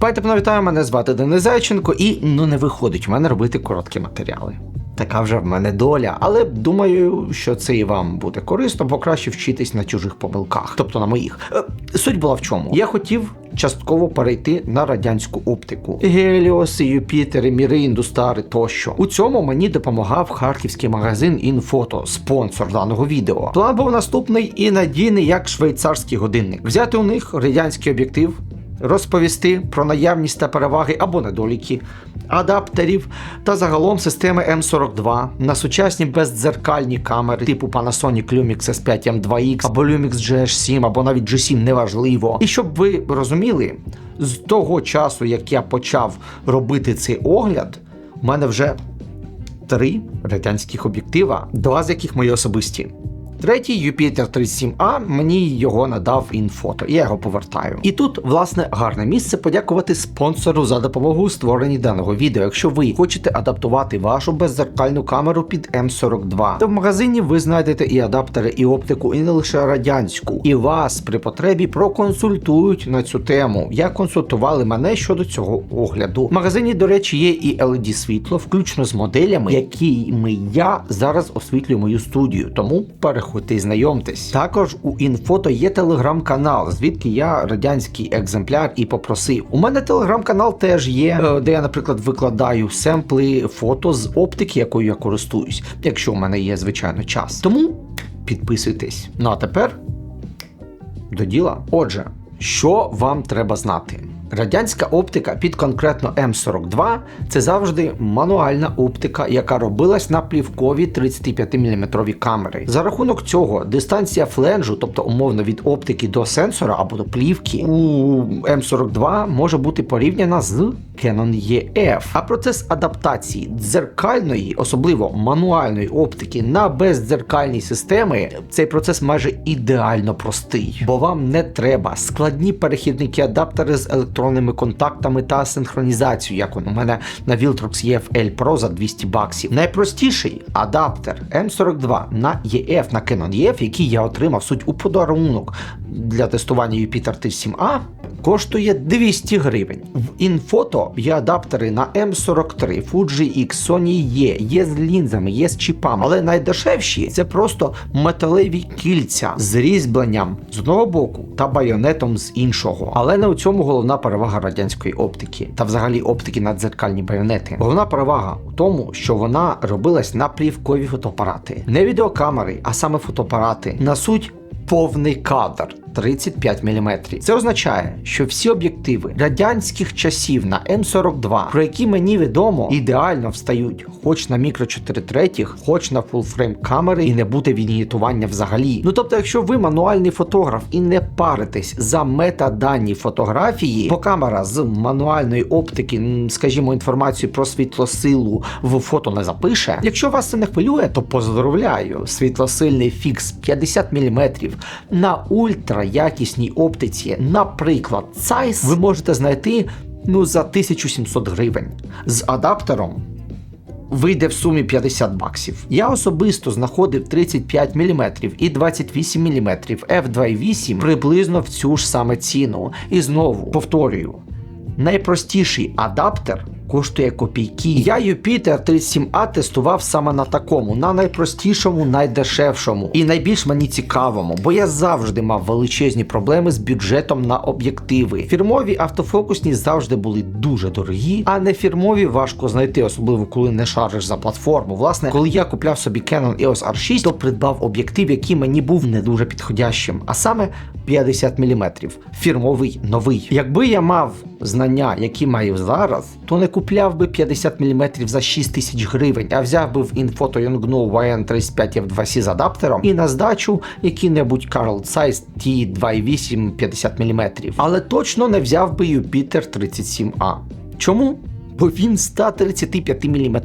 Давайте вітаю, мене звати Денис Зайченко, і ну не виходить в мене робити короткі матеріали. Така вже в мене доля, але думаю, що це і вам буде корисно, бо краще вчитись на чужих помилках, тобто на моїх. Е, Суть була в чому? Я хотів частково перейти на радянську оптику. Геліоси, Юпітери, Міри, Індустари тощо. У цьому мені допомагав харківський магазин Інфото, спонсор даного відео. План був наступний і надійний як швейцарський годинник. Взяти у них радянський об'єктив. Розповісти про наявність та переваги або недоліки адаптерів та загалом системи М42 на сучасні бездзеркальні камери типу Panasonic Lumix S5 M2X або Lumix GH7 або навіть G7 неважливо. І щоб ви розуміли, з того часу, як я почав робити цей огляд, у мене вже три радянських об'єктива, два з яких мої особисті. Третій Юпітер 37А мені його надав інфото, я його повертаю. І тут, власне, гарне місце подякувати спонсору за допомогу у створенні даного відео. Якщо ви хочете адаптувати вашу беззеркальну камеру під М42, то в магазині ви знайдете і адаптери, і оптику, і не лише радянську. І вас при потребі проконсультують на цю тему. Як консультували мене щодо цього огляду. В магазині, до речі, є і LED світло, включно з моделями, якими я зараз освітлюю мою студію. Тому переходьте і знайомтесь. Також у інфото є телеграм-канал, звідки я радянський екземпляр і попросив. У мене телеграм-канал теж є, е, де я, наприклад, викладаю семпли фото з оптики, якою я користуюсь, якщо у мене є звичайно час. Тому підписуйтесь. Ну а тепер до діла. Отже, що вам треба знати? Радянська оптика під конкретно М42 це завжди мануальна оптика, яка робилась на плівкові 35-мм камери. За рахунок цього дистанція фленжу, тобто умовно від оптики до сенсора або до плівки, у М42 може бути порівняна з Canon EF. А процес адаптації дзеркальної, особливо мануальної оптики на бездзеркальні системи, цей процес майже ідеально простий, бо вам не треба складні перехідники адаптери з електронними контактами та синхронізацією, як он у мене на Viltrox EF L Pro за 200 баксів. Найпростіший адаптер M42 на EF на Canon EF, який я отримав суть у подарунок для тестування Jupiter T7A, коштує 200 гривень. В інфото є адаптери на M43, Fuji X, Sony E, є з лінзами, є з чіпами, але найдешевші це просто металеві кільця з різьбленням з одного боку та байонетом з іншого. Але не у цьому головна перевага радянської оптики та взагалі оптики на дзеркальні байонети. Головна перевага у тому, що вона робилась на плівкові фотоапарати, не відеокамери, а саме фотоапарати на суть повний кадр. 35 мм. Це означає, що всі об'єктиви радянських часів на М42, про які мені відомо, ідеально встають хоч на мікро 4 третіх, хоч на фулфрейм камери і не буде вінігітування взагалі. Ну тобто, якщо ви мануальний фотограф і не паритесь за метадані фотографії, бо камера з мануальної оптики, скажімо, інформацію про світлосилу в фото не запише. Якщо вас це не хвилює, то поздравляю. Світлосильний фікс 50 мм на ультра якісній оптиці, наприклад, Zeiss, ви можете знайти ну за 1700 гривень з адаптером. Вийде в сумі 50 баксів. Я особисто знаходив 35 мм і 28 мм f2.8 приблизно в цю ж саме ціну. І знову повторюю: найпростіший адаптер коштує копійки. Я Jupiter 37A тестував саме на такому, на найпростішому, найдешевшому і найбільш мені цікавому, бо я завжди мав величезні проблеми з бюджетом на об'єктиви. Фірмові автофокусні завжди були дуже дорогі, а не фірмові важко знайти, особливо коли не шариш за платформу. Власне, коли я купляв собі Canon EOS R6, то придбав об'єктив, який мені був не дуже підходящим, а саме 50 мм. Фірмовий новий. Якби я мав знання, які маю зараз, то не купляв би 50 мм за 6 тисяч гривень, а взяв би в Infoto Yongnuo YN35 F2C з адаптером і на здачу який-небудь Carl Zeiss T2.8 50 мм. Але точно не взяв би Jupiter 37A. Чому? Бо він 135 мм.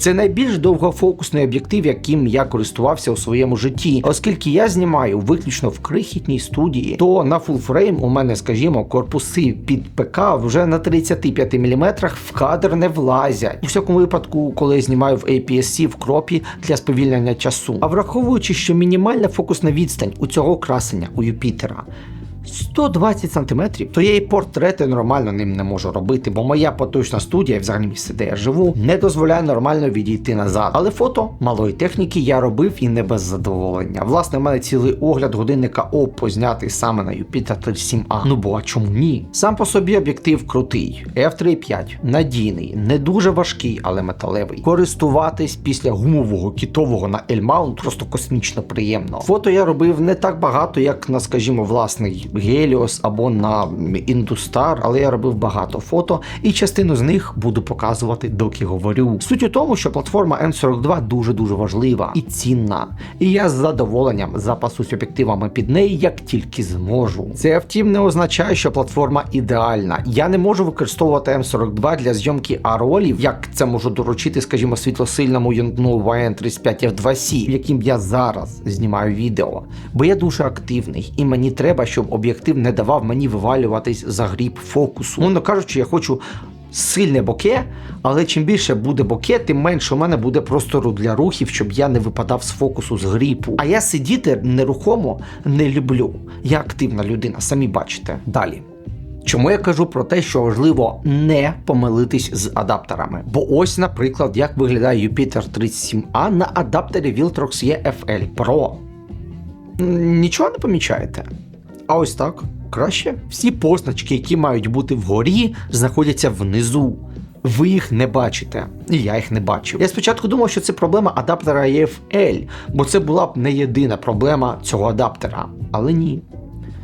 Це найбільш довгофокусний об'єктив, яким я користувався у своєму житті. Оскільки я знімаю виключно в крихітній студії, то на фулфрейм у мене, скажімо, корпуси під ПК вже на 35 мм в кадр не влазять. У всякому випадку, коли я знімаю в APS-C в кропі для сповільнення часу. А враховуючи, що мінімальна фокусна відстань у цього красення у Юпітера 120 см, то я і портрети нормально ним не можу робити, бо моя поточна студія, взагалі місце, де я живу, не дозволяє нормально відійти назад. Але фото малої техніки я робив і не без задоволення. Власне, в мене цілий огляд годинника Oppo знятий саме на Jupiter 37A. Ну бо а чому ні? Сам по собі об'єктив крутий, f3.5, надійний, не дуже важкий, але металевий. Користуватись після гумового кітового на L-mount просто космічно приємно. Фото я робив не так багато, як на, скажімо, власний Helios або на Industar, але я робив багато фото, і частину з них буду показувати, доки говорю. Суть у тому, що платформа M42 дуже дуже важлива і цінна. І я з задоволенням запасусь об'єктивами під неї, як тільки зможу. Це втім не означає, що платформа ідеальна. Я не можу використовувати М42 для зйомки аролів, як це можу доручити, скажімо, світлосильному Yongnuo YN35F2C, яким я зараз знімаю відео. Бо я дуже активний, і мені треба, щоб об'єктив не давав мені вивалюватись за гріб фокусу. Мовно кажучи, я хочу. Сильне боке, але чим більше буде боке, тим менше у мене буде простору для рухів, щоб я не випадав з фокусу з гріпу. А я сидіти нерухомо не люблю. Я активна людина, самі бачите. Далі. Чому я кажу про те, що важливо не помилитись з адаптерами? Бо ось, наприклад, як виглядає Jupiter 37A на адаптері Viltrox EFL Pro. Нічого не помічаєте? А ось так, краще. Всі позначки, які мають бути вгорі, знаходяться внизу. Ви їх не бачите, і я їх не бачив. Я спочатку думав, що це проблема адаптера EFL, бо це була б не єдина проблема цього адаптера. Але ні.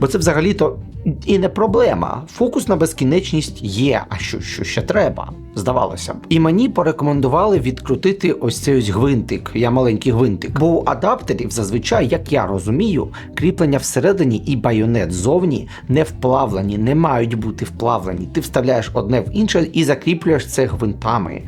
Бо це взагалі-то і не проблема. Фокус на безкінечність є, а що, що ще треба, здавалося б. І мені порекомендували відкрутити ось цей ось гвинтик, я маленький гвинтик. Бо у адаптерів зазвичай, як я розумію, кріплення всередині і байонет ззовні не вплавлені, не мають бути вплавлені. Ти вставляєш одне в інше і закріплюєш це гвинтами.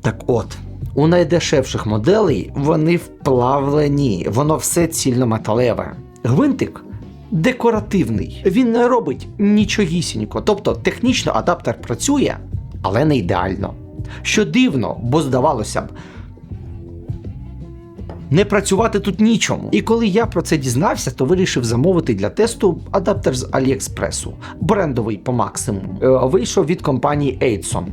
Так от. У найдешевших моделей вони вплавлені, воно все цільнометалеве. Гвинтик декоративний, він не робить нічогісінько. Тобто технічно адаптер працює, але не ідеально. Що дивно, бо здавалося б, не працювати тут нічому. І коли я про це дізнався, то вирішив замовити для тесту адаптер з Аліекспресу, брендовий по максимуму. Е, Вийшов від компанії Aidson.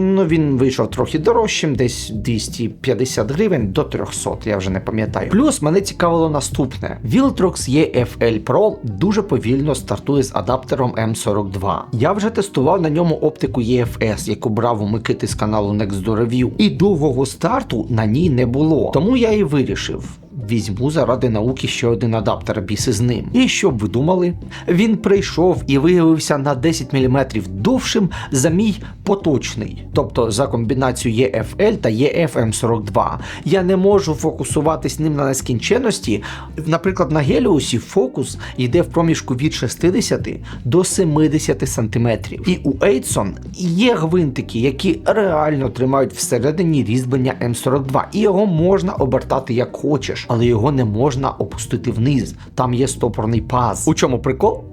Ну, він вийшов трохи дорожчим, десь 250 гривень до 300, я вже не пам'ятаю. Плюс мене цікавило наступне: Viltrox EFL Pro дуже повільно стартує з адаптером M42. Я вже тестував на ньому оптику EFS, яку брав у Микити з каналу Next Review, і довгого старту на ній не було. Тому я і вирішив. Візьму заради науки ще один адаптер біси з ним. І що б ви думали? Він прийшов і виявився на 10 мм довшим за мій поточний, тобто за комбінацію EFL та EFM42. Я не можу фокусуватись ним на нескінченності. Наприклад, на Геліусі фокус йде в проміжку від 60 до 70 см. І у Ейтсон є гвинтики, які реально тримають всередині різьблення М42, і його можна обертати як хочеш, але його не можна опустити вниз. Там є стопорний паз. У чому прикол?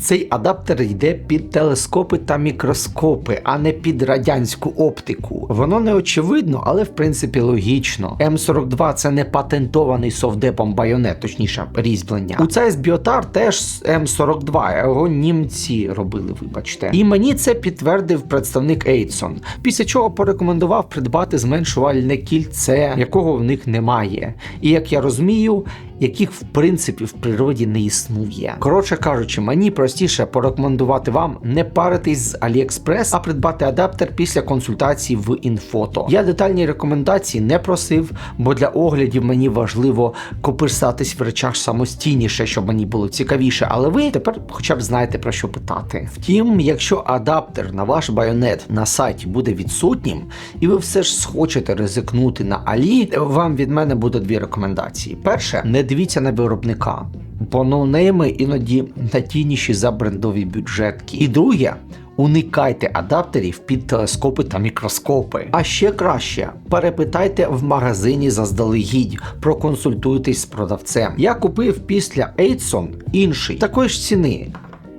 Цей адаптер йде під телескопи та мікроскопи, а не під радянську оптику. Воно не очевидно, але в принципі логічно. М42 це не патентований совдепом байонет, точніше різьблення. У цей Біотар теж М42, його німці робили, вибачте. І мені це підтвердив представник Ейдсон, після чого порекомендував придбати зменшувальне кільце, якого в них немає. І як я розумію, яких в принципі в природі не існує. Коротше кажучи, мені простіше порекомендувати вам не паритись з AliExpress, а придбати адаптер після консультації в інфото. Я детальні рекомендації не просив, бо для оглядів мені важливо копирсатись в речах самостійніше, щоб мені було цікавіше. Але ви тепер хоча б знаєте про що питати. Втім, якщо адаптер на ваш байонет на сайті буде відсутнім, і ви все ж схочете ризикнути на Алі, вам від мене буде дві рекомендації. Перше, не дивіться на виробника, бо ноунейми іноді надійніші за брендові бюджетки. І друге. Уникайте адаптерів під телескопи та мікроскопи. А ще краще перепитайте в магазині заздалегідь, проконсультуйтесь з продавцем. Я купив після Ейтсон інший такої ж ціни.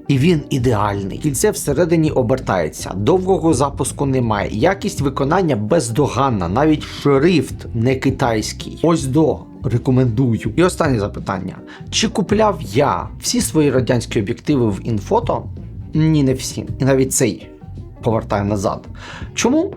І він ідеальний. Кільце всередині обертається, довгого запуску немає, якість виконання бездоганна, навіть шрифт не китайський. Ось до. Рекомендую. І останнє запитання: чи купляв я всі свої радянські об'єктиви в інфото? Ні, не всі. І навіть цей повертаю назад. Чому?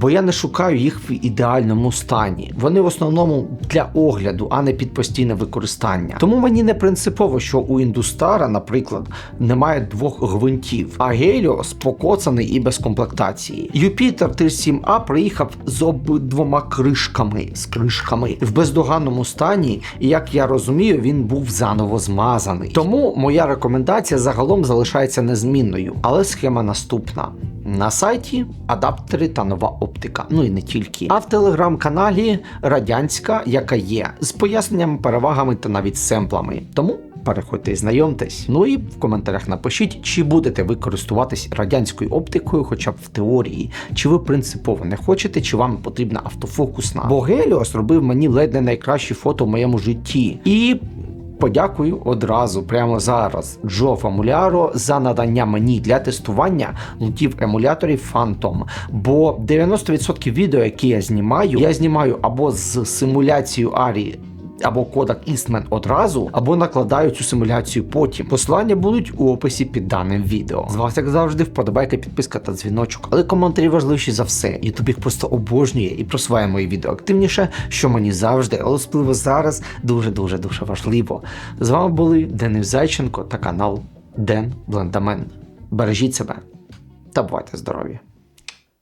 Бо я не шукаю їх в ідеальному стані. Вони в основному для огляду, а не під постійне використання. Тому мені не принципово, що у індустара, наприклад, немає двох гвинтів, а Геліос покоцаний і без комплектації. Юпітер 37А приїхав з обидвома кришками з кришками в бездоганному стані, і як я розумію, він був заново змазаний. Тому моя рекомендація загалом залишається незмінною, але схема наступна. На сайті адаптери та нова оптика. Ну і не тільки. А в телеграм-каналі радянська, яка є, з поясненням, перевагами та навіть семплами. Тому переходьте і знайомтесь. Ну і в коментарях напишіть, чи будете ви користуватись радянською оптикою, хоча б в теорії, чи ви принципово не хочете, чи вам потрібна автофокусна. Бо Геліос робив мені ледь не найкращі фото в моєму житті. І Подякую одразу, прямо зараз, Джо Фамуляро за надання мені для тестування лутів емуляторів Phantom. Бо 90% відео, які я знімаю, я знімаю або з симуляцією Арі. Або кодек Eastman одразу, або накладаю цю симуляцію потім. Посилання будуть у описі під даним відео. З вас, як завжди, вподобайка, підписка та дзвіночок, але коментарі важливіші за все. Ютуб їх просто обожнює і просуває мої відео активніше, що мені завжди, але особливо зараз дуже дуже дуже важливо. З вами були Денис Зайченко та канал Ден Блендамен. Бережіть себе та бувайте здорові!